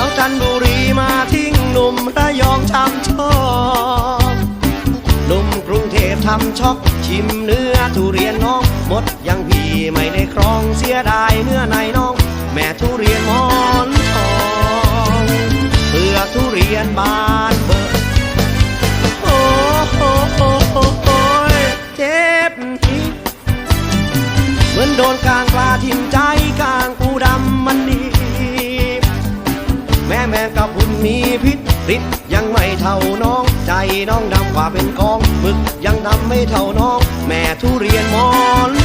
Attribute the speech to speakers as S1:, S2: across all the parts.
S1: าวจันบุรีมาทิ้งหนุ่มระยองจำชอบหนุ่มกรุงเทพทำช็อกชิมเนื้อทุเรียนน้องหมดยังพี่ไม่ได้ครองเสียดายเนื้อในน้อง แม่ทุเรียนมอนทองเพื่อทุเรียนบานเบอร์โอ้โหอเจ็บทีเหมือนโดนกาง ฤทธิ์ยังไม่เท่าน้อง ใจน้องดำกว่าเป็นกอง มึกยังดำไม่เท่าน้อง แม่ทุเรียนมอน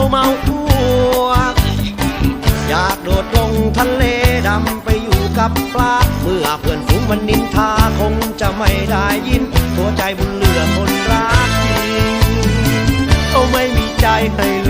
S1: เรื่องเศร้าเมาคัวอยากโดดลงทะเลดำไปอยู่กับปลา เมื่อเพื่อนฝูงมันนินทาคงจะไม่ได้ยินตัวใจบุญเหลือคนรักจริงเขาไม่มีใจให้